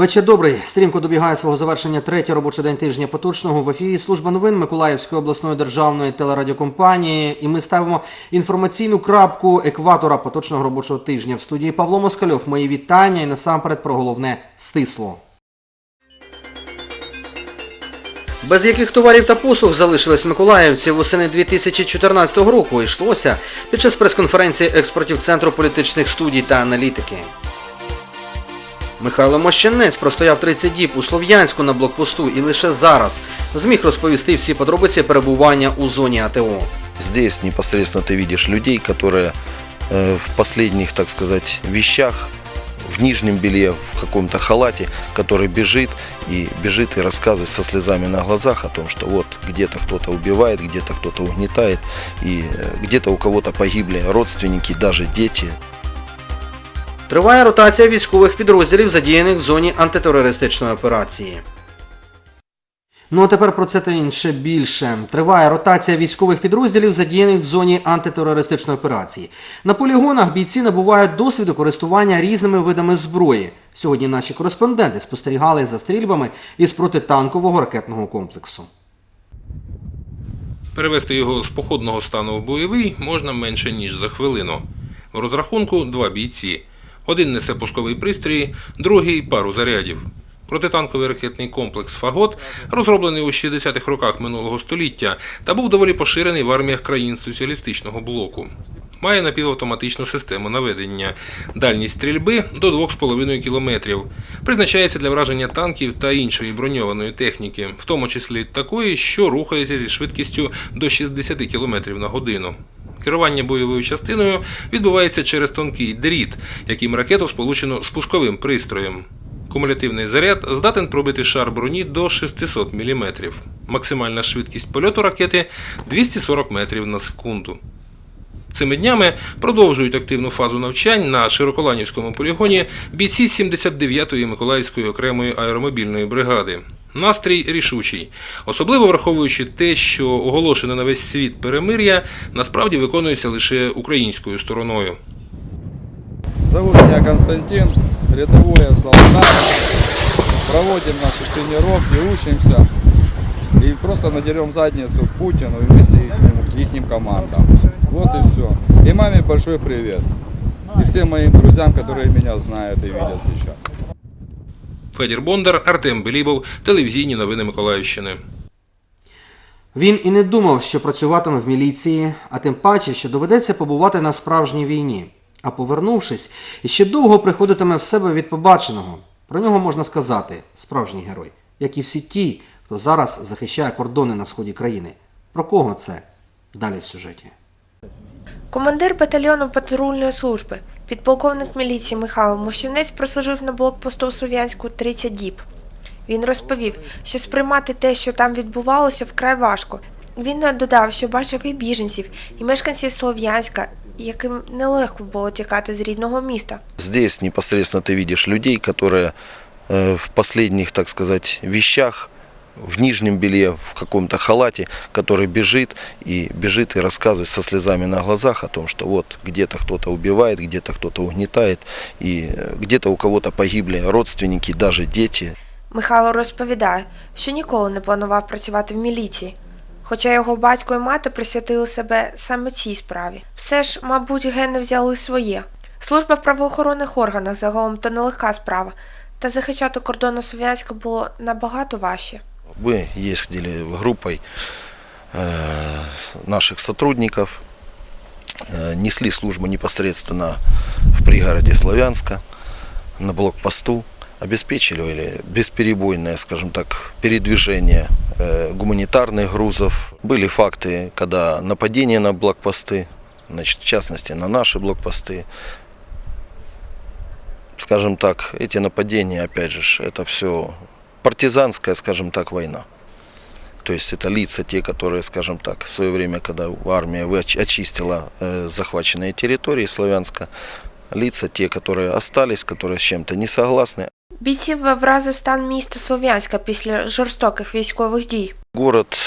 Вечір добрий. Стрімко добігає свого завершення третій робочий день тижня поточного. В ефірі служба новин Миколаївської обласної державної телерадіокомпанії. І ми ставимо інформаційну крапку екватора поточного робочого тижня. В студії Павло Москальов. Мої вітання і насамперед про головне стисло. Без яких товарів та послуг залишились миколаївці восени 2014 року йшлося під час прес-конференції експертів Центру політичних студій та аналітики. Михайло Мощенець простояв 30 діб у Слов'янську на блокпосту і лише зараз зміг розповісти всі подробиці перебування у зоні АТО. Здесь непосредственно ты видишь людей, которые э, в последних, так сказать, вещах, в нижнем белье, в каком-то халате, который бежит и бежит и рассказывает со слезами на глазах о том, что вот где-то кто-то убивает, где-то кто-то угнетает, и э, где-то у кого-то погибли родственники, даже дети. Триває ротація військових підрозділів, задіяних в зоні антитерористичної операції. Ну а тепер про це та інше більше. Триває ротація військових підрозділів, задіяних в зоні антитерористичної операції. На полігонах бійці набувають досвіду користування різними видами зброї. Сьогодні наші кореспонденти спостерігали за стрільбами із протитанкового ракетного комплексу. Перевести його з походного стану в бойовий можна менше ніж за хвилину. В розрахунку два бійці. Один несе пусковий пристрій, другий пару зарядів. Протитанковий ракетний комплекс Фагот розроблений у 60-х роках минулого століття та був доволі поширений в арміях країн соціалістичного блоку. Має напівавтоматичну систему наведення, дальність стрільби до 2,5 км. Призначається для враження танків та іншої броньованої техніки, в тому числі такої, що рухається зі швидкістю до 60 км на годину. Керування бойовою частиною відбувається через тонкий дріт, яким ракету сполучено з пусковим пристроєм. Кумулятивний заряд здатен пробити шар броні до 600 мм. Максимальна швидкість польоту ракети 240 метрів на секунду. Цими днями продовжують активну фазу навчань на Широколанівському полігоні бійці 79-ї Миколаївської окремої аеромобільної бригади. Настрій рішучий, особливо враховуючи те, що оголошене на весь світ перемир'я насправді виконується лише українською стороною. Зовут меня Константин, рядовой солдат. Проводим наши тренировки, учимся и просто надерем задницу Путину и вместе их, командам. Вот и все. И маме большой привет. И всем моим друзьям, которые меня знают и видят сейчас. Федір Бондар, Артем Белібов, телевізійні новини Миколаївщини. Він і не думав, що працюватиме в міліції, а тим паче, що доведеться побувати на справжній війні. А повернувшись, іще довго приходитиме в себе від побаченого. Про нього можна сказати справжній герой, як і всі ті, хто зараз захищає кордони на сході країни. Про кого це? Далі в сюжеті. Командир батальйону патрульної служби, підполковник міліції Михайло Мощенець прослужив на блокпосту у Слов'янську 30 діб. Він розповів, що сприймати те, що там відбувалося, вкрай важко. Він додав, що бачив і біженців, і мешканців Слов'янська, яким нелегко було тікати з рідного міста. Здесь непосредственно ты видишь людей, которые э, в последних, так сказать, вещах, в нижнем белье, в каком-то халате, который бежит и бежит и рассказывает со слезами на глазах о том, что вот где-то кто-то убивает, где-то кто-то угнетает, и э, где-то у кого-то погибли родственники, даже дети. Михайло розповідає, що ніколи не планував працювати в міліції, хоча його батько і мати присвятили себе саме цій справі. Все ж, мабуть, гени взяли своє. Служба в правоохоронних органах загалом то нелегка справа, та захищати кордону Слов'янська було набагато важче. Мы ездили группой э, наших сотрудников, э, несли службу непосредственно в пригороде Славянска, на блокпосту, обеспечивали бесперебойное, скажем так, передвижение э, гуманитарных грузов. Были факты, когда нападения на блокпосты, значит, в частности на наши блокпосты, скажем так, эти нападения, опять же, это все партизанская, скажем так, война. То есть это лица, те, которые, скажем так, в свое время, когда армия вы- оч- очистила э, захваченные территории Славянска, лица те, которые остались, которые с чем-то не согласны. Бійців вразив стан міста Слов'янська після жорстоких військових дій. Город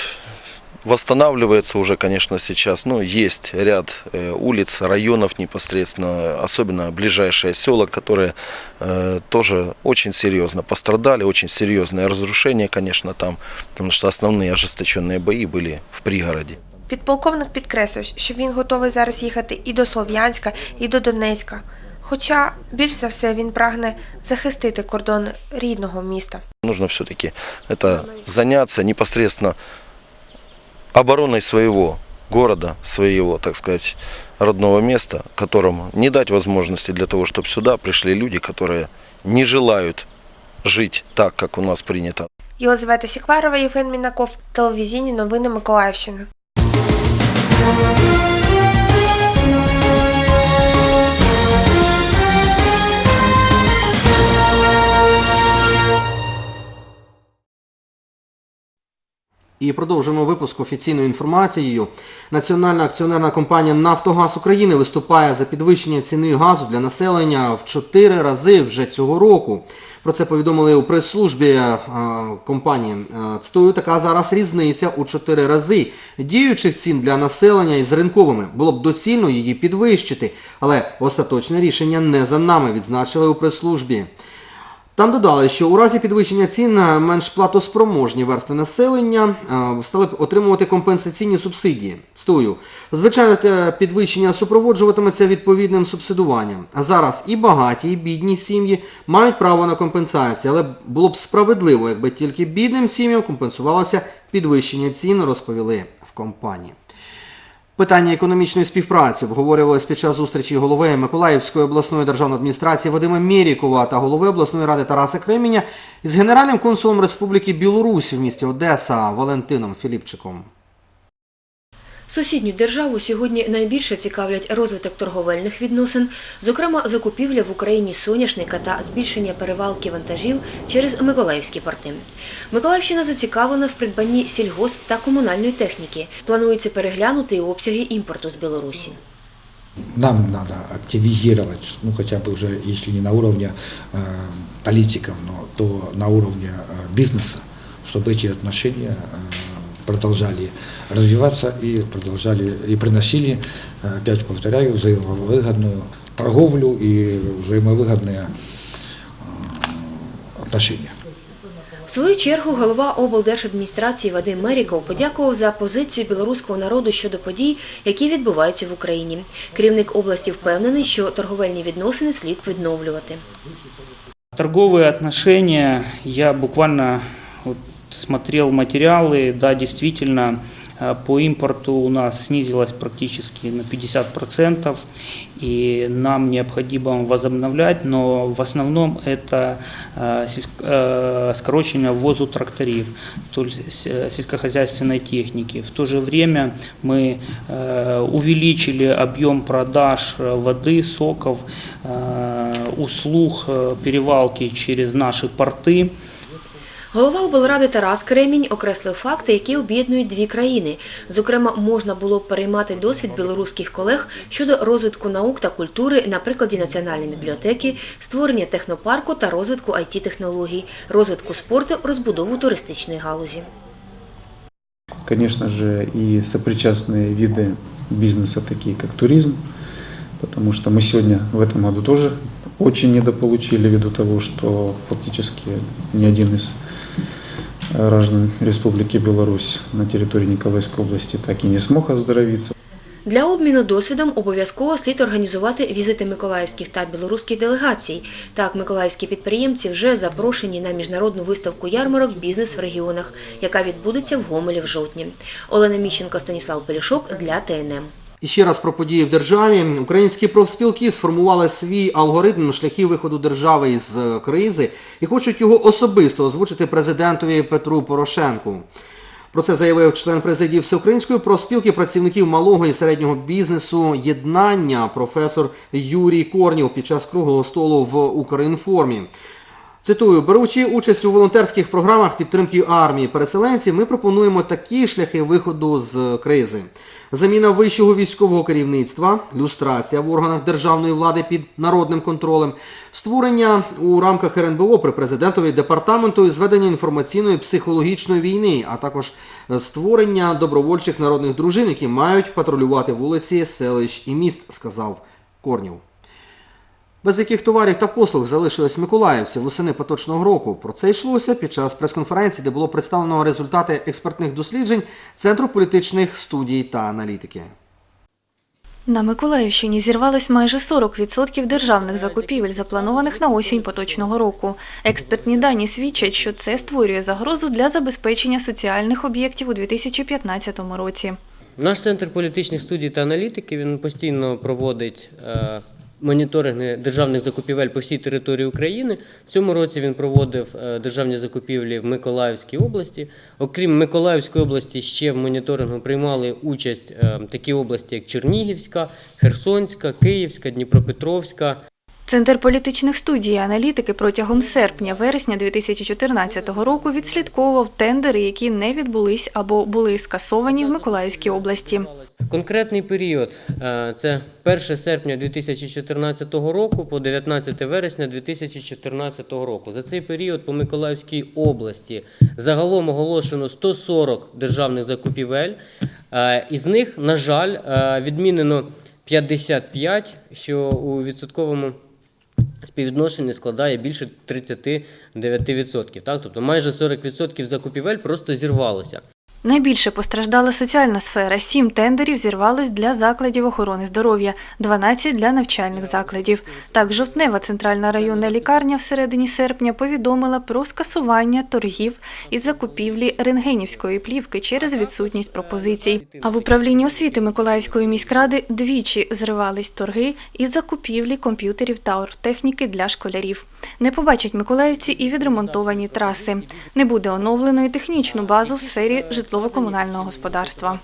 Восстанавливается уже, конечно, сейчас. Ну, есть ряд э, улиц, районов непосредственно, особенно ближайшие села, которые э, тоже очень серьезно пострадали, очень серьезное разрушение, конечно, там, потому что основные ожесточенные бои были в пригороде. Підполковник підкреслив, що він готовий зараз їхати і до Слов'янська, і до Донецька. Хоча більш за все він прагне захистити кордон рідного міста. Нужно все-таки это заняться непосредственно обороной своего города, своего, так сказать, родного места, которому не дать возможности для того, чтобы сюда пришли люди, которые не желают жить так, как у нас принято. Єлизавета Сікварова, Євген Мінаков, телевізійні новини Миколаївщини. І продовжуємо випуск офіційною інформацією. Національна акціонерна компанія Нафтогаз України виступає за підвищення ціни газу для населення в 4 рази вже цього року. Про це повідомили у прес-службі е, компанії. Е, Цитую, така зараз різниця у 4 рази діючих цін для населення із ринковими. Було б доцільно її підвищити, але остаточне рішення не за нами, відзначили у прес-службі. Там додали, що у разі підвищення цін е, менш платоспроможні верстви населення е, стали б отримувати компенсаційні субсидії. Цитую, звичайно, підвищення супроводжуватиметься відповідним субсидуванням. А зараз і багаті, і бідні сім'ї мають право на компенсацію, але було б справедливо, якби тільки бідним сім'ям компенсувалося підвищення цін, розповіли в компанії. Питання економічної співпраці обговорювалось під час зустрічі голови Миколаївської обласної державної адміністрації Вадима Мєрікова та голови обласної ради Тараса Кременя із генеральним консулом Республіки Білорусь в місті Одеса Валентином Філіпчиком. Сусідню державу сьогодні найбільше цікавлять розвиток торговельних відносин, зокрема закупівля в Україні соняшника та збільшення перевалки вантажів через Миколаївські порти. Миколаївщина зацікавлена в придбанні сільгосп та комунальної техніки. Планується переглянути і обсяги імпорту з Білорусі. нам надо активизировать, ну хотя бы уже, если не на уровне э, политиков, но то на уровне э, бизнеса, чтобы эти отношения э, продолжали развиваться и продолжали и приносили, э, опять повторяю, взаимовыгодную торговлю и взаимовыгодные э, отношения. В свою чергу голова облдержадміністрації Вадим Меріков подякував за позицію білоруського народу щодо подій, які відбуваються в Україні. Керівник області впевнений, що торговельні відносини слід відновлювати. Торговые отношения, я буквально вот смотрел материалы, да, действительно, э, по импорту у нас снизилось практически на 50%, и нам необходимо возобновлять, но в основном это э, э, скорочение ввозу тракторів, то есть сельскохозяйственной техники. В то же время мы увеличили объем продаж воды, соков, услуг перевалки через наши порты. Голова облради Тарас Кремінь окреслив факти, які об'єднують дві країни. Зокрема, можна було б переймати досвід білоруських колег щодо розвитку наук та культури на прикладі національної бібліотеки, створення технопарку та розвитку it технологій розвитку спорту, розбудову туристичної галузі. конечно же, и сопричастные виды бизнеса, такие как туризм, потому что мы сегодня в этом году тоже очень недополучили ввиду того, что фактически ни один из граждан Республики Беларусь на территории Николаевской области так и не смог оздоровиться. Для обміну досвідом обов'язково слід організувати візити миколаївських та білоруських делегацій. Так, миколаївські підприємці вже запрошені на міжнародну виставку ярмарок Бізнес в регіонах, яка відбудеться в Гомелі в жовтні. Олена Міщенко, Станіслав Пелішок для ТНМ. І ще раз про події в державі. Українські профспілки сформували свій алгоритм шляхів виходу держави із е, кризи і хочуть його особисто озвучити президентові Петру Порошенку. Про це заявив член президії Всеукраїнської профспілки працівників малого і середнього бізнесу єднання професор Юрій Корнів під час круглого столу в Укрінформі. Цитую, беручи участь у волонтерських програмах підтримки армії переселенців, ми пропонуємо такі шляхи виходу з кризи. Заміна вищого військового керівництва, люстрація в органах державної влади під народним контролем, створення у рамках РНБО при президентові департаменту і зведення інформаційної психологічної війни, а також створення добровольчих народних дружин, які мають патрулювати вулиці, селищ і міст, сказав Корнів. Без яких товарів та послуг залишились миколаївці восени поточного року. Про це йшлося під час прес-конференції, де було представлено результати експертних досліджень Центру політичних студій та аналітики. На Миколаївщині зірвалось майже 40% державних закупівель, запланованих на осінь поточного року. Експертні дані свідчать, що це створює загрозу для забезпечення соціальних об'єктів у 2015 році. Наш центр політичних студій та аналітики він постійно проводить е, моніторинги державних закупівель по всій території України. В цьому році він проводив е, державні закупівлі в Миколаївській області. Окрім Миколаївської області, ще в моніторингу приймали участь е, такі області, як Чернігівська, Херсонська, Київська, Дніпропетровська. Центр політичних студій і аналітики протягом серпня-вересня 2014 року відслідковував тендери, які не відбулись або були скасовані в Миколаївській області. Конкретний період е, це 1 серпня 2014 року по 19 вересня 2014 року. За цей період по Миколаївській області загалом оголошено 140 державних закупівель. Е, Із них, на жаль, е, відмінено 55, що у відсотковому співвідношенні складає більше 39%. Так? Тобто майже 40% закупівель просто зірвалося. Найбільше постраждала соціальна сфера. Сім тендерів зірвалось для закладів охорони здоров'я, 12 – для навчальних закладів. Так, Жовтнева центральна районна лікарня всередині серпня повідомила про скасування торгів із закупівлі рентгенівської плівки через відсутність пропозицій. А в управлінні освіти Миколаївської міськради двічі зривались торги із закупівлі комп'ютерів та оргтехніки для школярів. Не побачать миколаївці і відремонтовані траси. Не буде оновлено і технічну базу в сфері житлово-комунального господарства.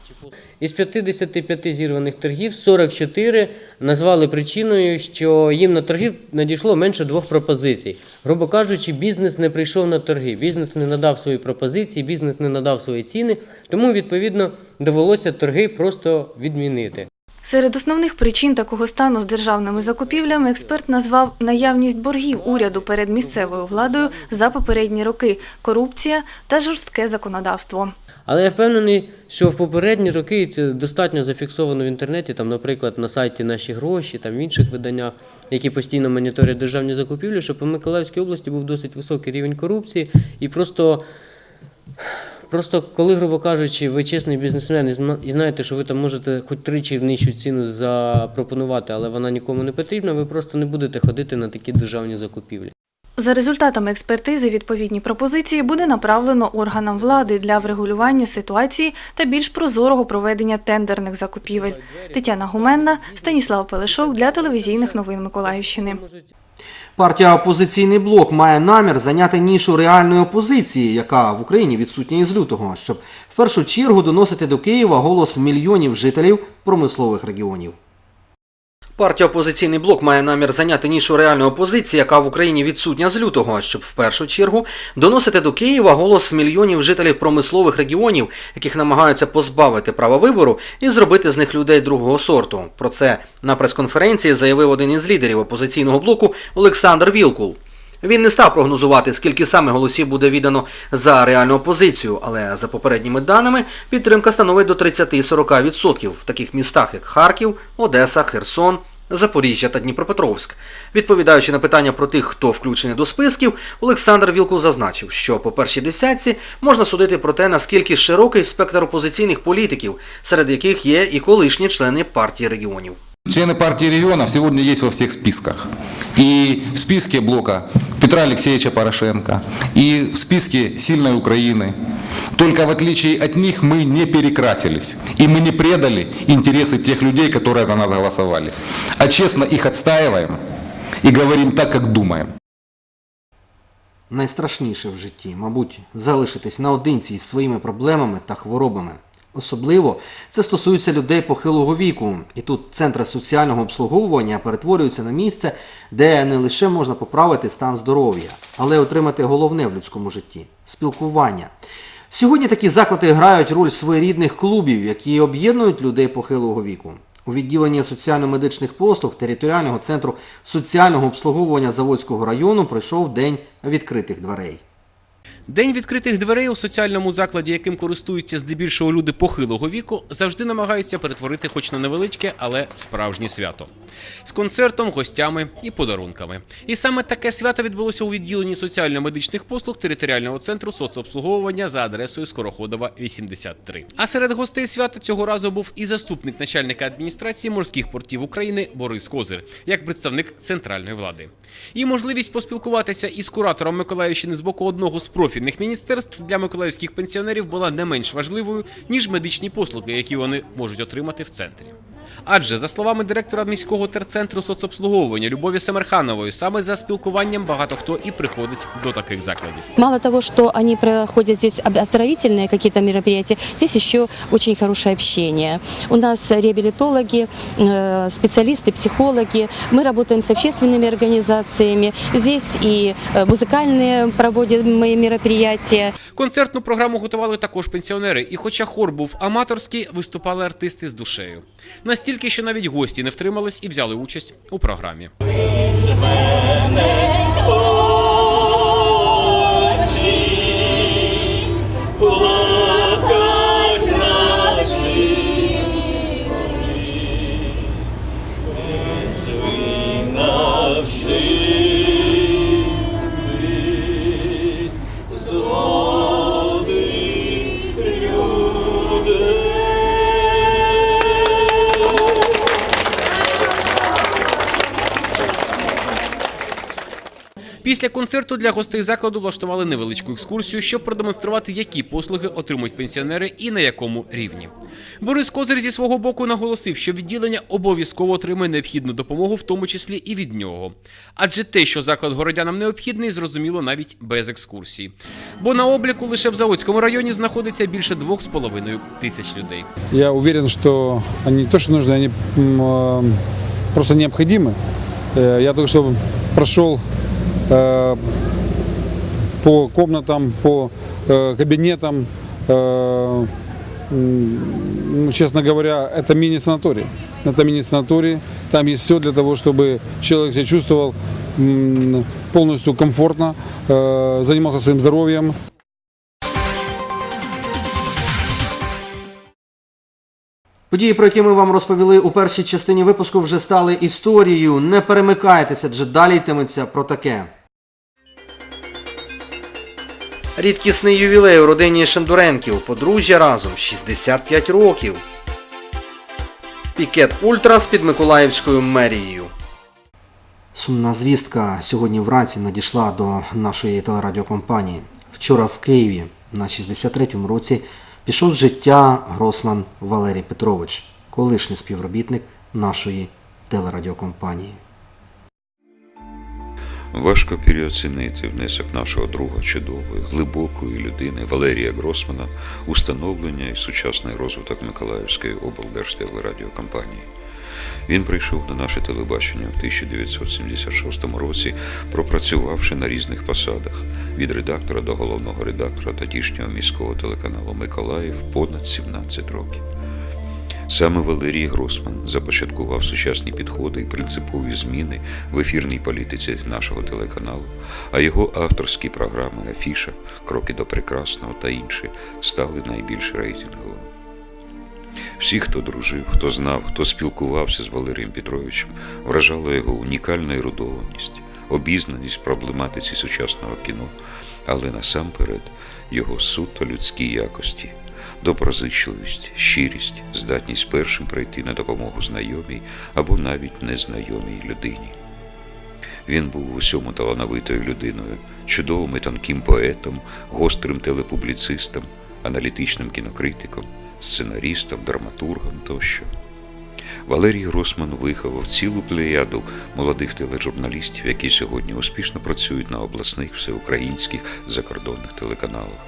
Із 55 зірваних торгів 44 назвали причиною, що їм на торги надійшло менше двох пропозицій. Грубо кажучи, бізнес не прийшов на торги, бізнес не надав свої пропозиції, бізнес не надав свої ціни, тому відповідно довелося торги просто відмінити. Серед основних причин такого стану з державними закупівлями експерт назвав наявність боргів уряду перед місцевою владою за попередні роки, корупція та жорстке законодавство. Але я впевнений, що в попередні роки це достатньо зафіксовано в інтернеті, там, наприклад, на сайті наші гроші, там в інших виданнях, які постійно моніторять державні закупівлі, що по Миколаївській області був досить високий рівень корупції, і просто. Просто коли, грубо кажучи, ви чесний бізнесмен і знаєте, що ви там можете хоч тричі нижчу ціну запропонувати, але вона нікому не потрібна, ви просто не будете ходити на такі державні закупівлі. За результатами експертизи відповідні пропозиції буде направлено органам влади для врегулювання ситуації та більш прозорого проведення тендерних закупівель. Тетяна Гуменна, Станіслав Пелешов для телевізійних новин Миколаївщини. Партія Опозиційний блок має намір зайняти нішу реальної опозиції, яка в Україні відсутня із лютого, щоб в першу чергу доносити до Києва голос мільйонів жителів промислових регіонів. Партія Опозиційний блок має намір зайняти нішу реальної опозиції, яка в Україні відсутня з лютого, щоб в першу чергу доносити до Києва голос мільйонів жителів промислових регіонів, яких намагаються позбавити права вибору і зробити з них людей другого сорту. Про це на прес-конференції заявив один із лідерів опозиційного блоку Олександр Вілкул. Він не став прогнозувати, скільки саме голосів буде віддано за реальну опозицію, але за попередніми даними підтримка становить до 30-40% в таких містах, як Харків, Одеса, Херсон, Запоріжжя та Дніпропетровськ. Відповідаючи на питання про тих, хто включений до списків, Олександр Вілкул зазначив, що по першій десятці можна судити про те, наскільки широкий спектр опозиційних політиків, серед яких є і колишні члени партії регіонів. Члены партии регионов сегодня есть во всех списках. И в списке блока Петра Алексеевича Порошенко, и в списке сильной Украины. Только в отличие от них мы не перекрасились. И мы не предали интересы тех людей, которые за нас голосовали. А честно их отстаиваем и говорим так, как думаем. Найстрашніше в житті, мабуть, залишитись наодинці із своїми проблемами та хворобами. Особливо це стосується людей похилого віку, і тут центри соціального обслуговування перетворюються на місце, де не лише можна поправити стан здоров'я, але й отримати головне в людському житті спілкування. Сьогодні такі заклади грають роль своєрідних клубів, які об'єднують людей похилого віку. У відділенні соціально-медичних послуг територіального центру соціального обслуговування Заводського району пройшов день відкритих дверей. День відкритих дверей у соціальному закладі, яким користуються здебільшого люди похилого віку, завжди намагаються перетворити хоч на невеличке, але справжнє свято. З концертом, гостями і подарунками. І саме таке свято відбулося у відділенні соціально-медичних послуг територіального центру соцобслуговування за адресою Скороходова 83. А серед гостей свята цього разу був і заступник начальника адміністрації морських портів України Борис Козир, як представник центральної влади. І можливість поспілкуватися із куратором Миколаївщини з боку одного з профільних міністерств для миколаївських пенсіонерів була не менш важливою, ніж медичні послуги, які вони можуть отримати в центрі. Адже, за словами директора міського терцентру соцобслуговування Любові Семерханової, саме за спілкуванням багато хто і приходить до таких закладів. Мало того, что они проходят здесь об- оздоровительные какие-то мероприятия, здесь еще очень хорошее общение. У нас реабилитологи, э, специалисты, психологи. Мы работаем с общественными организациями. Здесь и э, музыкальные проводим мы мероприятия. Концертну програму готували також пенсіонери, і хоча хор був аматорський, виступали артисти з душею. Настільки, що навіть гості не втримались і взяли участь у програмі. Після концерту для гостей закладу влаштували невеличку екскурсію, щоб продемонструвати, які послуги отримують пенсіонери і на якому рівні. Борис Козир зі свого боку наголосив, що відділення обов'язково отримує необхідну допомогу, в тому числі і від нього. Адже те, що заклад городянам необхідний, зрозуміло навіть без екскурсій. Бо на обліку лише в Заводському районі знаходиться більше 2,5 тисяч людей. Я уверен, что они не то, что нужны, они м, э, просто необходимы. Э, Я только что прошел э, по комнатам, по э, кабинетам. Э, м, ну, Честно говоря, это мини-санаторий. Это мини-санаторий. Там есть все для того, чтобы человек себя чувствовал м, полностью комфортно, э, занимался своим здоровьем. Події, про які ми вам розповіли у першій частині випуску, вже стали історією. Не перемикайтеся, адже далі йтиметься про таке. Рідкісний ювілей у родині Шендуренків. Подружжя разом 65 років. Пікет Ультрас під Миколаївською мерією. Сумна звістка сьогодні вранці надійшла до нашої телерадіокомпанії. Вчора в Києві на 63-му році пішов з життя Гросман Валерій Петрович, колишній співробітник нашої телерадіокомпанії. Важко переоцінити внесок нашого друга чудової, глибокої людини Валерія Гросмана у становлення і сучасний розвиток Миколаївської облдержтелерадіокомпанії. Він прийшов на наше телебачення в 1976 році, пропрацювавши на різних посадах від редактора до головного редактора тодішнього міського телеканалу Миколаїв понад 17 років. Саме Валерій Гросман започаткував сучасні підходи і принципові зміни в ефірній політиці нашого телеканалу, а його авторські програми Афіша, Кроки до прекрасного та інші стали найбільш рейтинговими. Всі, хто дружив, хто знав, хто спілкувався з Валерієм Петровичем, вражала його унікальна ерудованість, обізнаність проблематиці сучасного кіно, але насамперед його суто людські якості, доброзичливість, щирість, здатність першим прийти на допомогу знайомій або навіть незнайомій людині. Він був усьому талановитою людиною, чудовим і тонким поетом, гострим телепубліцистом, аналітичним кінокритиком, сценарістом, драматургом тощо. Валерій Гросман виховав цілу плеяду молодих тележурналістів, які сьогодні успішно працюють на обласних, всеукраїнських закордонних телеканалах.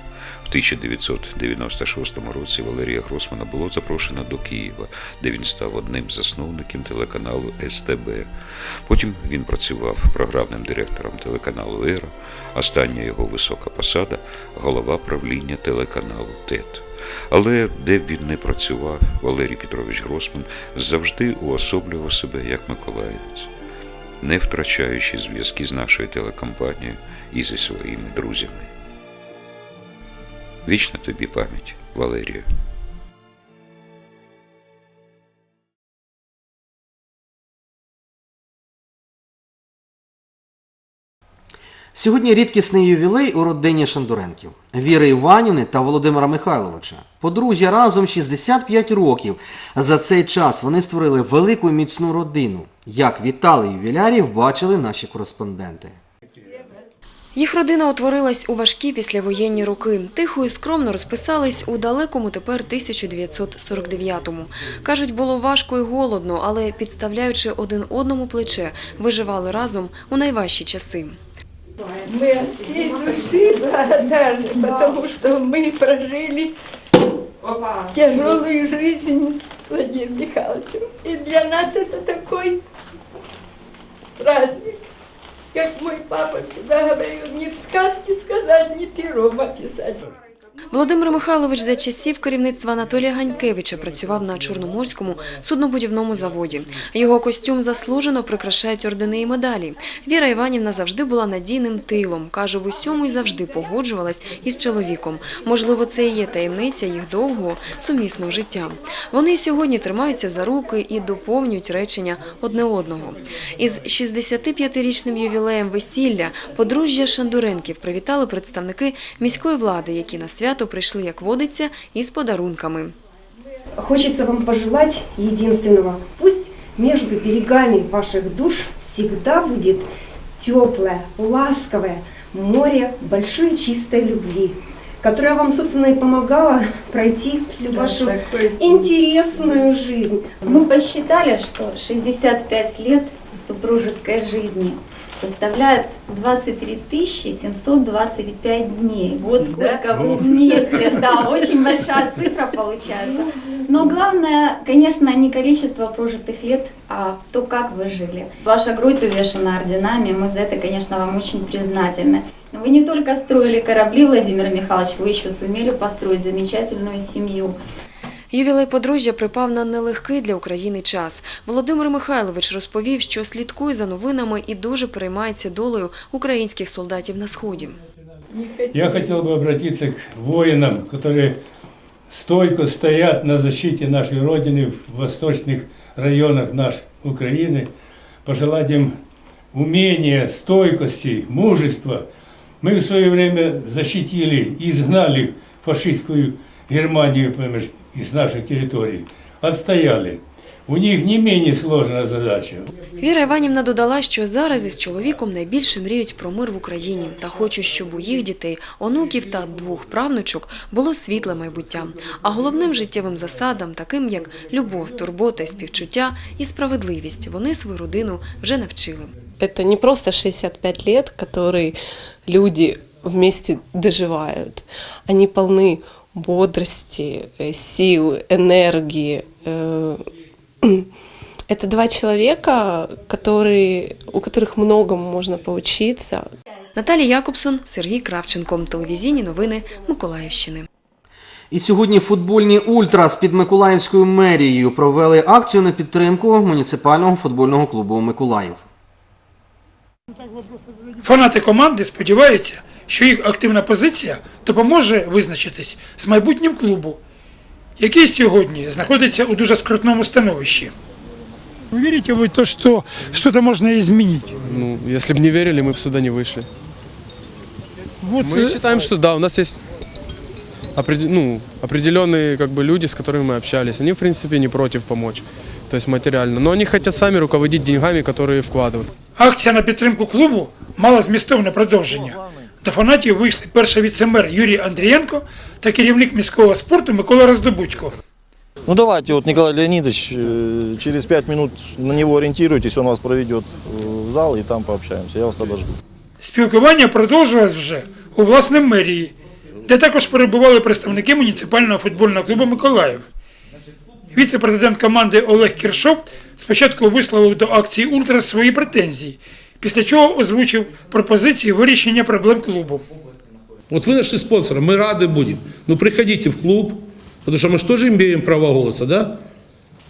В 1996 році Валерія Гросмана було запрошено до Києва, де він став одним з засновників телеканалу СТБ. Потім він працював програмним директором телеканалу Ера. Остання його висока посада голова правління телеканалу ТЕТ. Але де б він не працював, Валерій Петрович Гросман завжди уособлював себе як миколаївець, не втрачаючи зв'язки з нашою телекомпанією і зі своїми друзями. Вічна тобі пам'ять, Валерію. Сьогодні рідкісний ювілей у родині Шандуренків Віри Іванівни та Володимира Михайловича. Подружжя разом 65 років. За цей час вони створили велику міцну родину. Як вітали ювілярів, бачили наші кореспонденти. Їх родина утворилась у важкі післявоєнні роки. Тихо і скромно розписались у далекому тепер 1949-му. Кажуть, було важко і голодно, але підставляючи один одному плече, виживали разом у найважчі часи. Мы от всей души благодарны, потому что мы прожили тяжелую жизнь с Владимиром Михайловичем. И для нас это такой праздник. Как мой папа всегда говорил, не в сказке сказать, не пером описать. Володимир Михайлович за часів керівництва Анатолія Ганькевича працював на Чорноморському суднобудівному заводі. Його костюм заслужено прикрашають ордени і медалі. Віра Іванівна завжди була надійним тилом. Каже, в усьому і завжди погоджувалась із чоловіком. Можливо, це і є таємниця їх довгого сумісного життя. Вони сьогодні тримаються за руки і доповнюють речення одне одного. Із 65-річним ювілеєм весілля подружжя Шандуренків привітали представники міської влади, які на свято прийшли, як водиться, із подарунками. Хочется вам пожелать единственного. Пусть между берегами ваших душ всегда будет теплое, ласковое море большой чистой любви, которая вам, собственно, и помогала пройти всю Да, вашу такой. интересную жизнь. Мы посчитали, что 65 лет супружеской жизни составляет 23 725 дней. Вот сколько вы вместе, да, очень большая цифра получается. Но главное, конечно, не количество прожитых лет, а то, как вы жили. Ваша грудь увешана орденами, мы за это, конечно, вам очень признательны. Вы не только строили корабли, Владимир Михайлович, вы еще сумели построить замечательную семью. Ювілей подружжя припав на нелегкий для України час. Володимир Михайлович розповів, що слідкує за новинами і дуже переймається долею українських солдатів на сході. Я хотел бы обратиться к воинам, которые стойко стоят на защите нашей Родины в восточных районах нашей Украины, пожелать им умения, стойкости, мужества. Мы в свое время защитили и изгнали фашистскую Германию понимаешь, из нашей территории. Отстояли. У них не менее сложная задача. Віра Іванівна додала, що зараз із чоловіком найбільше мріють про мир в Україні та хочуть, щоб у їх дітей, онуків та двох правнучок було світле майбуття. А головним життєвим засадам, таким як любов, турбота, співчуття і справедливість, вони свою родину вже навчили. Это не просто 65 лет, которые люди вместе доживают. Они полны бодрости, э, сил, энергии. Э, Это два человека, которые, у которых многому можно поучиться. Наталія Якобсон, Сергій Кравченко. Телевізійні новини Миколаївщини. І сьогодні футбольні ультрас під Миколаївською мерією провели акцію на підтримку муніципального футбольного клубу Миколаїв. Фанати команди сподіваються, що їх активна позиція допоможе визначитись з майбутнім клубу, який сьогодні знаходиться у дуже скрутному становищі. Вірите ви, то, що щось можна змінити? Ну, если бы не верили, мы бы сюда не вышли. Вот, мы э, считаем, что да, у нас есть опред- ну, определенные как бы, люди, с которыми мы общались. Они, в принципе, не против помочь, то есть материально. Но они хотят сами руководить деньгами, которые вкладывают. Акція на підтримку клубу мала змістовне продовження. До фанатів вийшли перший віцемер Юрій Андрієнко та керівник міського спорту Микола Роздобудько. Ну давайте, вот Николай Леонидович, э, через пять минут на него ориентируйтесь, он вас проведет э, в зал и там пообщаемся. Я вас тогда жду. Спілкування продовжилось вже у власній мерії, де також перебували представники муніципального футбольного клубу Миколаїв. Віце-президент команди Олег Кіршов спочатку висловив до акції Ультрас свої претензії, після чого озвучив пропозиції вирішення проблем клубу. Вот вы наши спонсоры, мы рады будем. Ну, приходите в клуб, потому что мы же тоже имеем право голоса, да?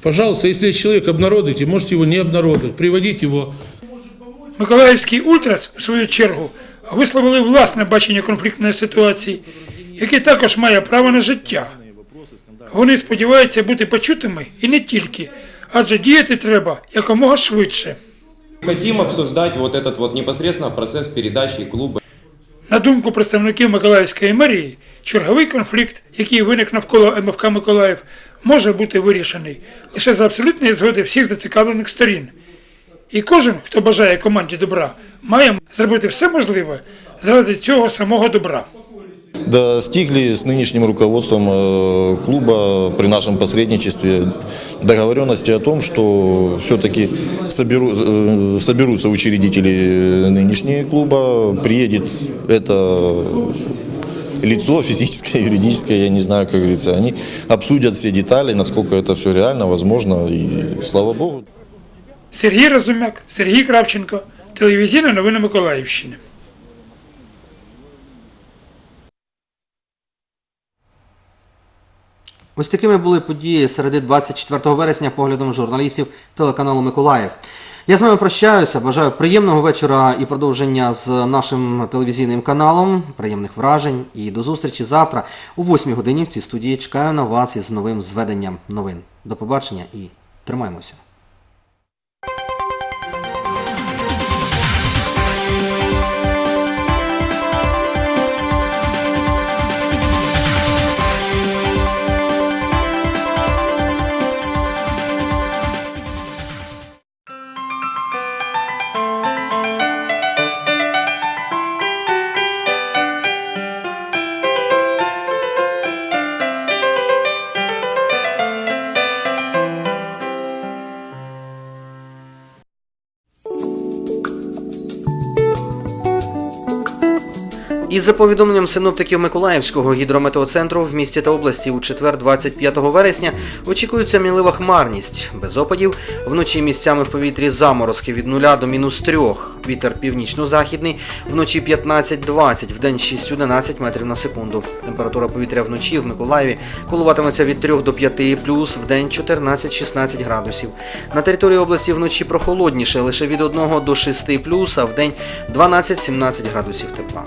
Пожалуйста, если человек обнародуете, можете его не обнародовать, приводить его. Миколаївський Ультрас, у свою чергу, висловили власне бачення конфліктної ситуації, яке також має право на життя. Вони сподіваються бути почутими і не тільки, адже діяти треба якомога швидше. Хотим обсуждать вот этот вот непосредственно процесс передачи клуба. На думку представників Миколаївської мерії, черговий конфлікт, який виник навколо МФК Миколаїв, може бути вирішений лише за абсолютної згоди всіх зацікавлених сторін. І кожен, хто бажає команді добра, має зробити все можливе заради цього самого добра Достигли с нынешним руководством э, клуба при нашем посредничестве договоренности о том, что все-таки соберу, э, соберутся учредители нынешнего клуба, приедет это лицо физическое, юридическое, я не знаю, как говорится, они обсудят все детали, насколько это все реально, возможно, и слава богу. Сергій Разумяк, Сергій Кравченко, телевізійні новини Миколаївщини. Ось такими були події середи 24 вересня поглядом журналістів телеканалу Миколаїв. Я з вами прощаюся, бажаю приємного вечора і продовження з нашим телевізійним каналом, приємних вражень і до зустрічі завтра о 8 годині в цій студії. Чекаю на вас із новим зведенням новин. До побачення і тримаймося. І за повідомленням синоптиків Миколаївського гідрометеоцентру в місті та області у четвер 25 вересня очікується мінлива хмарність. Без опадів вночі місцями в повітрі заморозки від 0 до мінус 3. Вітер північно-західний, вночі 15-20, вдень 6-11 метрів на секунду. Температура повітря вночі в Миколаєві коливатиметься від 3 до 5 плюс, вдень 14-16 градусів. На території області вночі прохолодніше, лише від 1 до 6 плюс, а вдень 12-17 градусів тепла.